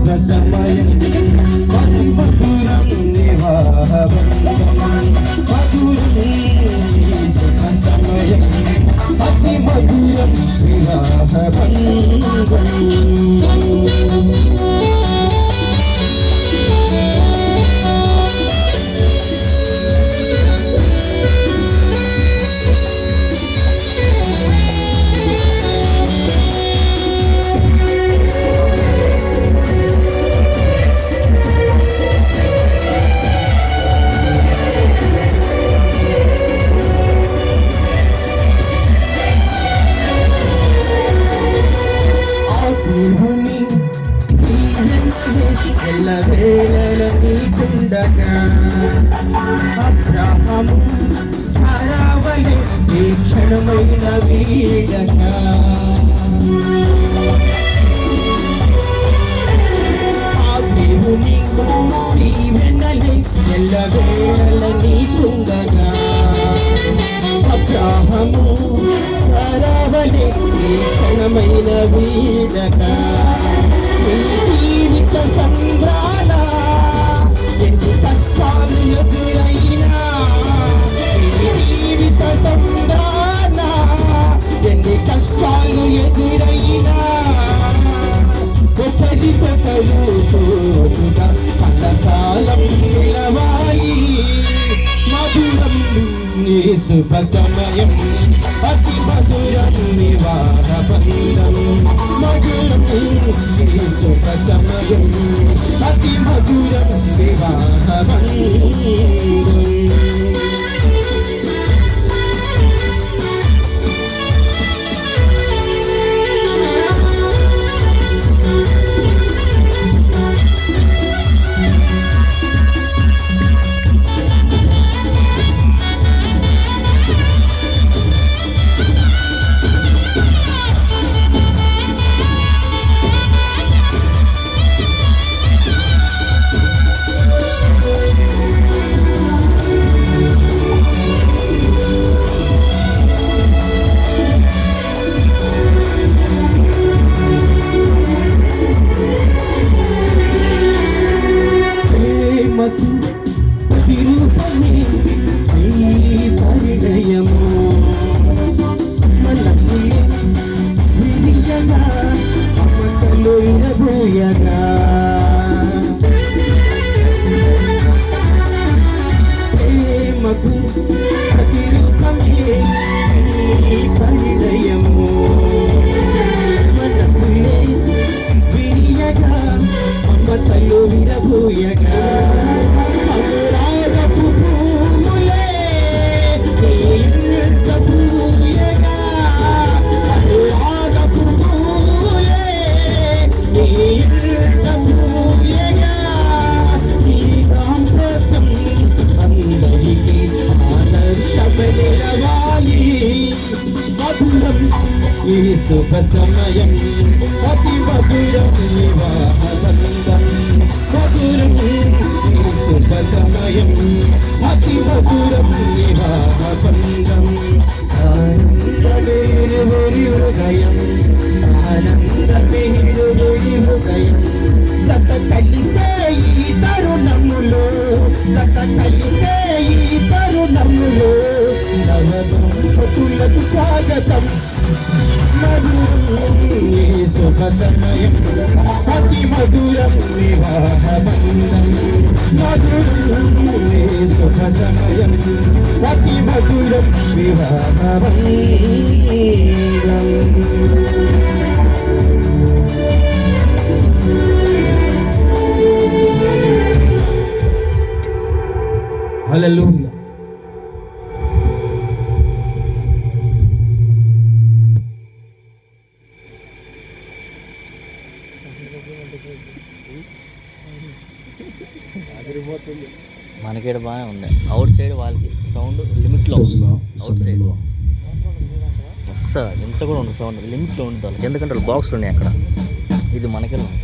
శుభ సమయం మధు మధురం వివాహబంధం మధురం ఎల్లవేళల నీకుండగా అబ్రహము చారావళి ఈ క్షణమైన వీడగా ఆ దేవుని దీవెనలే నీకుండగా అబ్రాహము సరవలే ఈ క్షణమైన వీడగా జీవిత సంగ్రాల ఎన్ని కష్టాలు ఎదురైనా? జీవిత సంగ్రాల ఎన్ని కష్టాలు ఎదురైనా? ఒకరికొకరు తోడుగా కలకాలం నిలవాలి. మధురం నీ శుభ సమయం. అతి మధురం వివాహ బంధం మధురం నీ శుభ సమయం అతి విరియగా మమతలు ఇరబోయగా ప్రేమకు ప్రతిరూపమే నీ పరిణయము. మనసులే విరియగా మమతలు విరబోయగా. ఈ శుభ సమయం అతి మధురం మధురం ఈ శుభ సమయం అతి మధురం వివాహ హృదయం. హృదయం. గత కలిసే ఈ తరుణములో. గత కలిసే ఈ తరుణములో. స్వాగతం. మధురం ఈ శుభ సమయం అతి మధురం వివాహ బంధం మధురం ఈ సమయం అతి మధురం వివాహ బంధం. మనకేడ బాగానే ఉంది. అవుట్ సైడ్ వాళ్ళకి సౌండ్ లిమిట్లో. అవుట్ సైడ్ అస్సలు ఇంత కూడా ఉంది సౌండ్. లిమిట్లో ఉంది వాళ్ళకి. ఎందుకంటే వాళ్ళు బాక్స్ ఉన్నాయి అక్కడ. ఇది మనకే ఉంది?